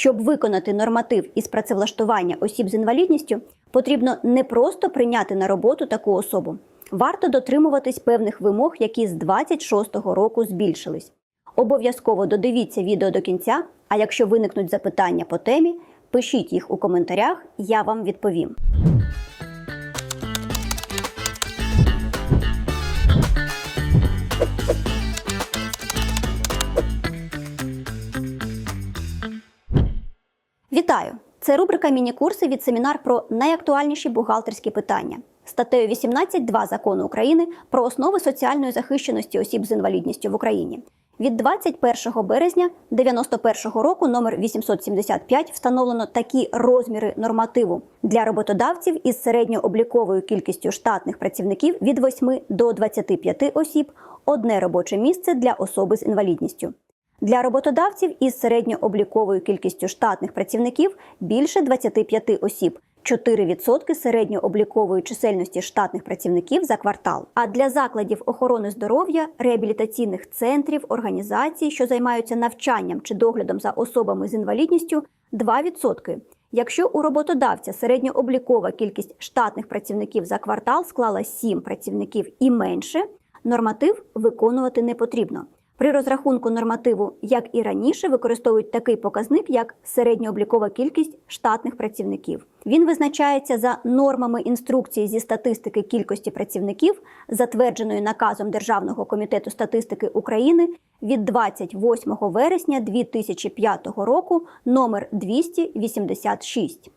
Щоб виконати норматив із працевлаштування осіб з інвалідністю, потрібно не просто прийняти на роботу таку особу. Варто дотримуватись певних вимог, які з 26-го року збільшились. Обов'язково додивіться відео до кінця, а якщо виникнуть запитання по темі, пишіть їх у коментарях, я вам відповім. Вітаю! Це рубрика Міні-курси від семінар про найактуальніші бухгалтерські питання. Статтею 18.2 закону України про основи соціальної захищеності осіб з інвалідністю в Україні. Від 21 березня 91 року номер 875 встановлено такі розміри нормативу для роботодавців із середньообліковою кількістю штатних працівників від 8 до 25 осіб, одне робоче місце для особи з інвалідністю. Для роботодавців із середньообліковою кількістю штатних працівників більше 25 осіб, 4% середньооблікової чисельності штатних працівників за квартал. А для закладів охорони здоров'я, реабілітаційних центрів, організацій, що займаються навчанням чи доглядом за особами з інвалідністю, 2%. Якщо у роботодавця середньооблікова кількість штатних працівників за квартал склала 7 працівників і менше, норматив виконувати не потрібно. При розрахунку нормативу, як і раніше, використовують такий показник, як середньооблікова кількість штатних працівників. Він визначається за нормами інструкції зі статистики кількості працівників, затвердженої наказом Державного комітету статистики України від 28 вересня 2005 року номер 286.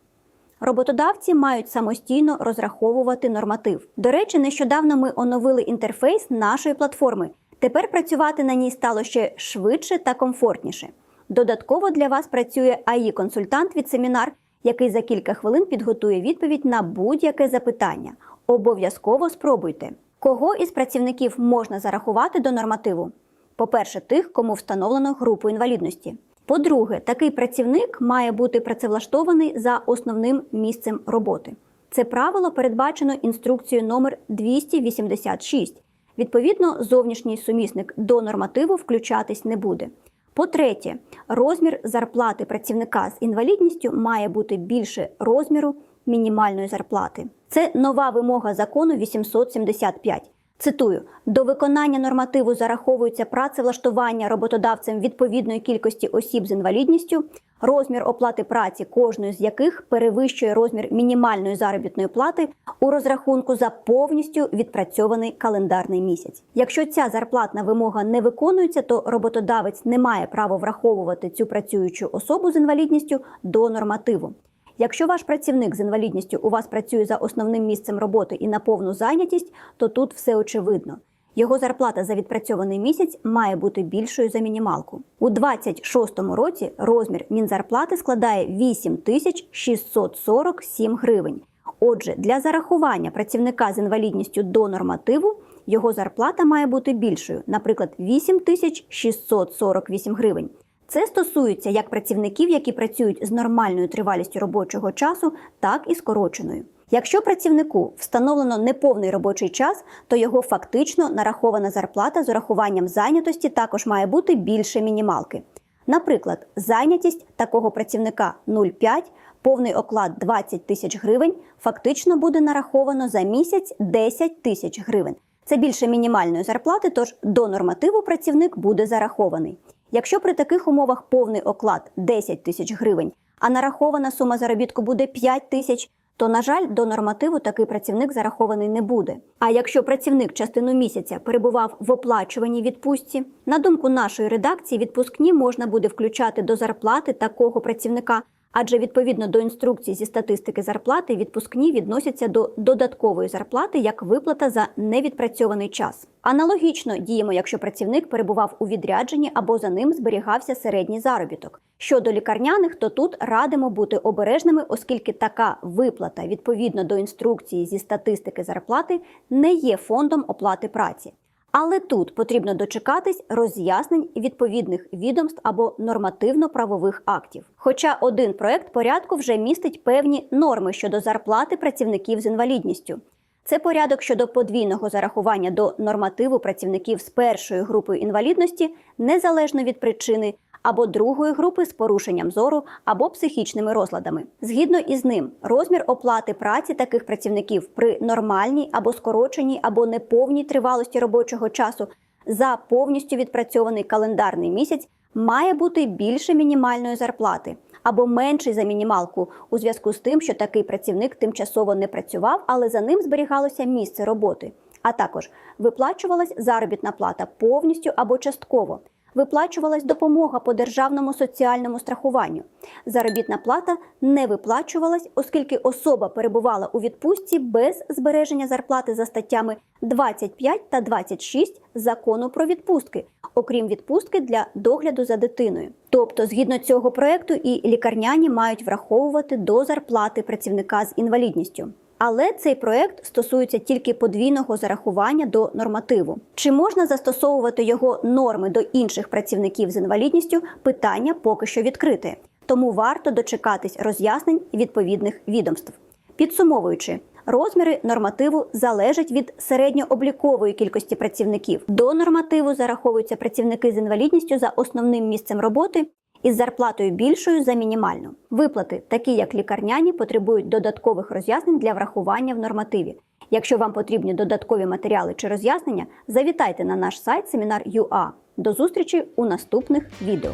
Роботодавці мають самостійно розраховувати норматив. До речі, нещодавно ми оновили інтерфейс нашої платформи. Тепер працювати на ній стало ще швидше та комфортніше. Додатково для вас працює АІ-консультант від семінар, який за кілька хвилин підготує відповідь на будь-яке запитання. Обов'язково спробуйте, кого із працівників можна зарахувати до нормативу. По-перше, тих, кому встановлено групу інвалідності. По-друге, такий працівник має бути працевлаштований за основним місцем роботи. Це правило передбачено інструкцією номер 286 Відповідно, зовнішній сумісник до нормативу включатись не буде. По-третє, розмір зарплати працівника з інвалідністю має бути більше розміру мінімальної зарплати. Це нова вимога закону 875. Цитую: до виконання нормативу зараховується працевлаштування роботодавцем відповідної кількості осіб з інвалідністю, розмір оплати праці кожної з яких перевищує розмір мінімальної заробітної плати у розрахунку за повністю відпрацьований календарний місяць. Якщо ця зарплатна вимога не виконується, то роботодавець не має права враховувати цю працюючу особу з інвалідністю до нормативу. Якщо ваш працівник з інвалідністю у вас працює за основним місцем роботи і на повну зайнятість, то тут все очевидно. Його зарплата за відпрацьований місяць має бути більшою за мінімалку. У 2026 році розмір мінзарплати складає 8 тисяч 647 гривень. Отже, для зарахування працівника з інвалідністю до нормативу його зарплата має бути більшою, наприклад, 8 тисяч 648 гривень. Це стосується як працівників, які працюють з нормальною тривалістю робочого часу, так і скороченою. Якщо працівнику встановлено неповний робочий час, то його фактично нарахована зарплата з урахуванням зайнятості також має бути більше мінімалки. Наприклад, зайнятість такого працівника 0,5, повний оклад 20 тисяч гривень, фактично буде нараховано за місяць 10 тисяч гривень. Це більше мінімальної зарплати, тож до нормативу працівник буде зарахований. Якщо при таких умовах повний оклад 10 тисяч гривень, а нарахована сума заробітку буде 5 тисяч, то, на жаль, до нормативу такий працівник зарахований не буде. А якщо працівник частину місяця перебував в оплачуваній відпустці, на думку нашої редакції, відпускні можна буде включати до зарплати такого працівника. Адже відповідно до інструкції зі статистики зарплати відпускні відносяться до додаткової зарплати як виплата за невідпрацьований час. Аналогічно діємо, якщо працівник перебував у відрядженні або за ним зберігався середній заробіток. Щодо лікарняних, то тут радимо бути обережними, оскільки така виплата відповідно до інструкції зі статистики зарплати не є фондом оплати праці. Але тут потрібно дочекатись роз'яснень відповідних відомств або нормативно-правових актів. Хоча один проект порядку вже містить певні норми щодо зарплати працівників з інвалідністю. Це порядок щодо подвійного зарахування до нормативу працівників з першої групою інвалідності незалежно від причини, або другої групи з порушенням зору або психічними розладами. Згідно із ним, розмір оплати праці таких працівників при нормальній або скороченій або неповній тривалості робочого часу за повністю відпрацьований календарний місяць має бути більше мінімальної зарплати або менший за мінімалку у зв'язку з тим, що такий працівник тимчасово не працював, але за ним зберігалося місце роботи. А також виплачувалась заробітна плата повністю або частково. Виплачувалась допомога по державному соціальному страхуванню. Заробітна плата не виплачувалась, оскільки особа перебувала у відпустці без збереження зарплати за статтями 25 та 26 закону про відпустки, окрім відпустки для догляду за дитиною. Тобто, згідно цього проекту, і лікарняні мають враховувати до зарплати працівника з інвалідністю. Але цей проект стосується тільки подвійного зарахування до нормативу. Чи можна застосовувати його норми до інших працівників з інвалідністю? Питання поки що відкрите. Тому варто дочекатись роз'яснень відповідних відомств. Підсумовуючи, розміри нормативу залежать від середньооблікової кількості працівників. До нормативу зараховуються працівники з інвалідністю за основним місцем роботи із зарплатою більшою за мінімальну. Виплати, такі як лікарняні, потребують додаткових роз'яснень для врахування в нормативі. Якщо вам потрібні додаткові матеріали чи роз'яснення, завітайте на наш сайт семінар.ua. До зустрічі у наступних відео.